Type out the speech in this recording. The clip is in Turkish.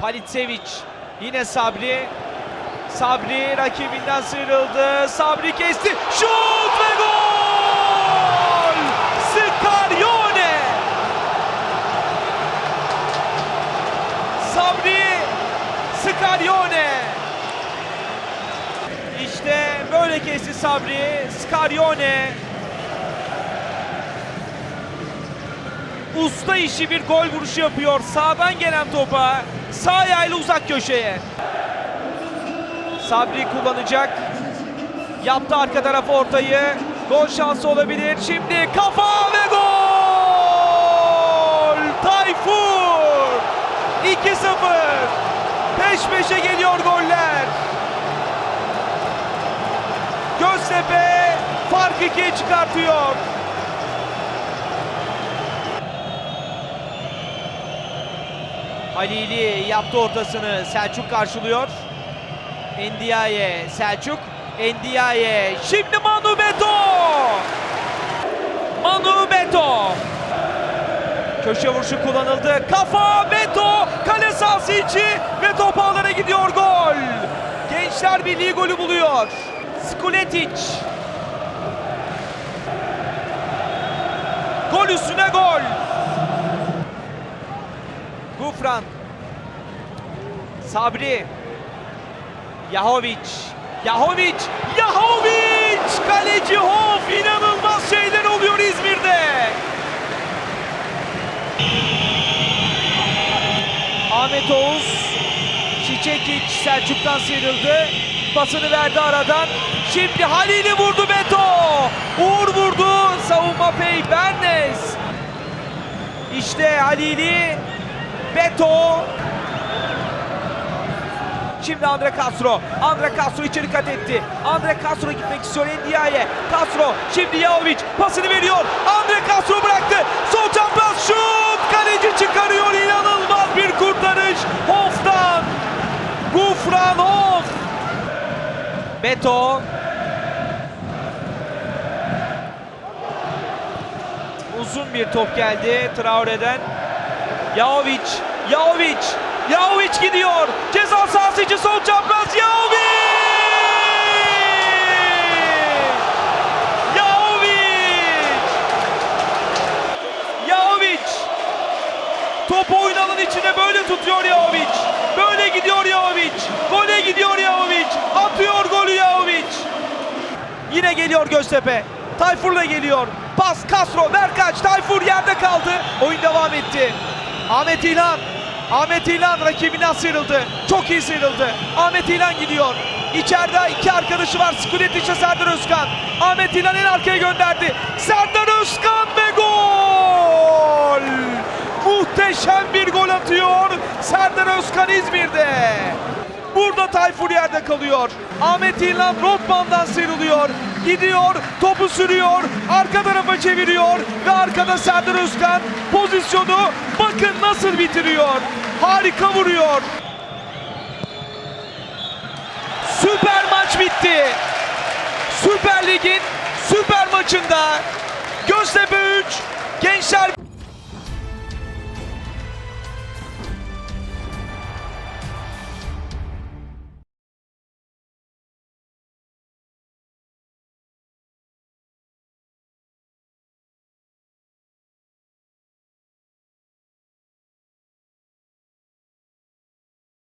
Halit Sevic. Yine Sabri. Sabri rakibinden sıyrıldı. Sabri kesti. Şut ve gol! Scarione! Sabri Scarione! İşte böyle kesti Sabri. Scarione. Usta işi bir gol vuruşu yapıyor. Sağdan gelen topa sağ ayağıyla uzak köşeye. Sabri kullanacak. Yaptı arka tarafa ortayı. Gol şansı olabilir. Şimdi kafa ve gol! Tayfur! 2-0. Peş peşe geliyor goller. Göztepe farkı ikiye çıkartıyor. Halili yaptı ortasını. Selçuk karşılıyor. Endiaye, Selçuk. Endiaye. Şimdi Manu Beto. Manu Beto. Köşe vuruşu kullanıldı. Kafa Beto. Kale sahası içi ve top ağlara gidiyor gol. Gençler Birliği golü buluyor. Skuletic. Gol üstüne gol. Gufran. Sabri. Yahovic. Yahovic. Yahovic! Kaleci Hof inanılmaz şeyler oluyor İzmir'de. Ahmet Oğuz. Çiçekiç Selçuk'tan sıyrıldı. Pasını verdi aradan. Şimdi Halil'i vurdu Beto. Uğur vurdu. Savunma Pey Bernes. İşte Halil'i Beto. Şimdi Andre Castro. Andre Castro içeri kat etti. Andre Castro gitmek istiyor Ndiaye. Castro şimdi Yaovic pasını veriyor. Andre Castro bıraktı. Sol çapraz şut. Kaleci çıkarıyor. İnanılmaz bir kurtarış. Hof'tan. Gufran Hof. Beto. Uzun bir top geldi Traore'den. Yaovic, Yaovic, Yaovic gidiyor. Ceza sahası içi sol çapraz Yaovic! Topu oyun alanı içine böyle tutuyor Yaovic. Böyle gidiyor Yaovic. Gole gidiyor Yaovic. Atıyor golü Yaovic. Yine geliyor Göztepe. Tayfur'la geliyor. Pas Castro, Berkaç, Tayfur yerde kaldı. Oyun devam etti. Ahmet İlhan. Ahmet İlhan rakibinden sıyrıldı. Çok iyi sıyrıldı. Ahmet İlhan gidiyor. İçeride iki arkadaşı var. Skuletic'e Serdar Özkan. Ahmet İlhan en arkaya gönderdi. Serdar Özkan ve gol! Muhteşem bir gol atıyor. Serdar Özkan İzmir'de. Burada Tayfur yerde kalıyor. Ahmet İlhan Rotman'dan sıyrılıyor. Gidiyor, topu sürüyor, arka tarafa çeviriyor ve arkada Serdar Özkan pozisyonu bakın nasıl bitiriyor. Harika vuruyor. Süper maç bitti. Süper Lig'in süper maçında Göztepe 3, Gençler